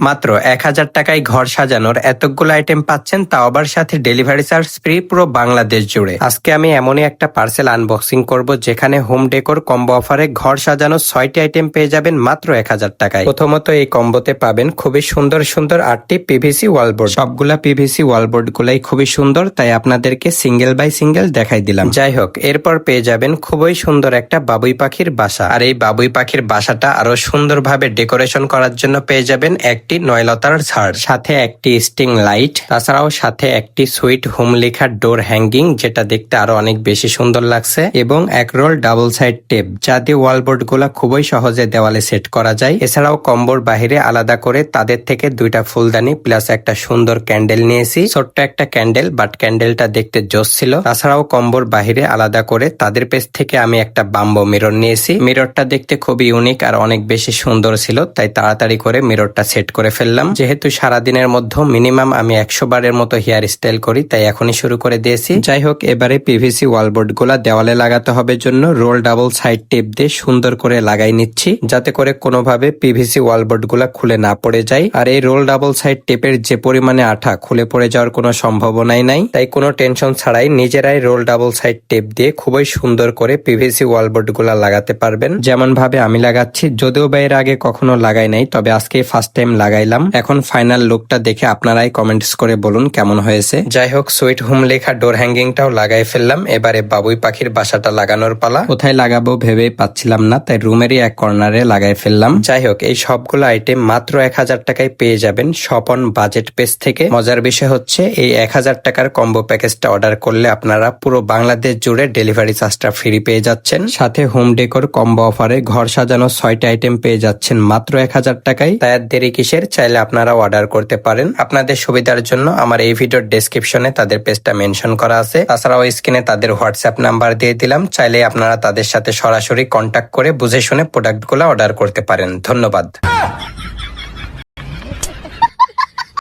মাত্র এক হাজার টাকায় ঘর সাজানোর এতগুলো আইটেম পাচ্ছেন তাও আবার সাথে ডেলিভারি চার্জ ফ্রি পুরো বাংলাদেশ জুড়ে। আজকে আমি এমনই একটা পার্সেল আনবক্সিং করব যেখানে হোম ডেকোর কম্বো অফারে ঘর সাজানোর ছয়টি আইটেম পেয়ে যাবেন মাত্র এক হাজার টাকায়। প্রথমত এই কম্বোতে পাবেন খুবই সুন্দর সুন্দর আটটি পিভিসি ওয়ালবোর্ড সবগুলা পিভিসি ওয়ালবোর্ড গুলাই খুবই সুন্দর, তাই আপনাদেরকে সিঙ্গেল বাই সিঙ্গেল দেখাই দিলাম। যাই হোক, এরপর পেয়ে যাবেন খুবই সুন্দর একটা বাবুই পাখির বাসা। আর এই বাবুই পাখির বাসাটা আরও সুন্দরভাবে ডেকোরেশন করার জন্য পেয়ে যাবেন একটি নয়লতার ঝাড় সাথে একটি স্টিং লাইট, তাছাড়াও সাথে একটি সুইট হোম লেখার ডোর হ্যাঙ্গিং, যেটা দেখতে আরও অনেক বেশি সুন্দর লাগছে, এবং এক রোল ডাবল সাইড টেপ, যা দিয়ে ওয়ালবোর্ডগুলা খুবই সহজে দেওয়ালে সেট করা যায়। এছাড়াও কম্বোর বাহিরে আলাদা করে তাদের থেকে দুইটা ফুলদানি প্লাস একটা সুন্দর ক্যান্ডেল নিয়েছি। ছোট্ট একটা ক্যান্ডেল, বাট ক্যান্ডেলটা দেখতে জোস ছিল। তাছাড়াও কম্বোর বাহিরে আলাদা করে তাদের পেজ থেকে আমি একটা বাম্বো মিরর নিয়েছি। মিররটা দেখতে খুবই ইউনিক আর অনেক বেশি সুন্দর ছিল, তাই তাড়াতাড়ি করে মিররটা সেট করে ফেললাম। যেহেতু সারাদিনের মধ্যে মিনিমাম আমি একশো বারের মতো হেয়ার স্টাইল করি, তাই এখনই শুরু করে দিয়েছি। যাই হোক, এবারে পিভিসি ওয়ালবোর্ডগুলা দেওয়ালে লাগাতে হবে জন্য রোল ডাবল সাইড টেপ দিয়ে সুন্দর করে লাগাই নিচ্ছি, যাতে করে কোনোভাবে পিভিসি ওয়ালবোর্ডগুলা খুলে না পড়ে যায়। আর এই রোল ডাবল সাইড টেপের যে পরিমাণে আঠা খুলে পড়ে যাওয়ার কোনো সম্ভাবনাই নাই, তাই কোনো টেনশন ছাড়াই নিজেরাই রোল ডাবল সাইড টেপ দিয়ে খুবই সুন্দর করে পিভিসি ওয়ালবোর্ডগুলা লাগাতে পারবেন। যেমন ভাবে আমি লাগাচ্ছি, যদিও বা এর আগে কখনো লাগাই নাই, তবে আজকে ফার্স্ট টাইম লাগাইলাম। এখন ফাইনাল লুকটা দেখে আপনারাই কমেন্টস করে বলুন কেমন হয়েছে। যাই হোক সুইট হোম লেখা ডোর হ্যাঙ্গিংটাও লাগাই ফেললাম। এবারে বাবুই পাখির বাসাটা লাগানোর পালা। কোথায় লাগাবো ভেবেই পাচ্ছিলাম না, তাই রুমেরই এক কর্নারে লাগাই ফেললাম। যাই হোক এই সবগুলো আইটেম মাত্র এক হাজার টাকায় পেয়ে যাবেন স্বপন বাজেট পেজ থেকে। মজার বিষয় হচ্ছে, এই এক হাজার টাকার কম্বো প্যাকেজটা অর্ডার করলে আপনারা পুরো বাংলাদেশ জুড়ে ডেলিভারি চার্জটা ফ্রি পেয়ে যাচ্ছেন। সাথে হোম ডেকোর কম্বো অফারে ঘর সাজানো ছয়টা আইটেম পেয়ে যাচ্ছেন মাত্র এক হাজার টাকায়। তাই দেরি কিসের চাইলে আপনারা অর্ডার করতে পারেন। আপনাদের সুবিধার জন্য আমার এই ভিডিওর ডেসক্রিপশনে তাদের পেজটা মেনশন করা আছে। তাছাড়াও স্ক্রিনে তাদের হোয়াটসঅ্যাপ নাম্বার দিয়ে দিলাম। চাইলে আপনারা তাদের সাথে সরাসরি কন্ট্যাক্ট করে বুঝে শুনে প্রোডাক্টগুলো অর্ডার করতে পারেন। ধন্যবাদ।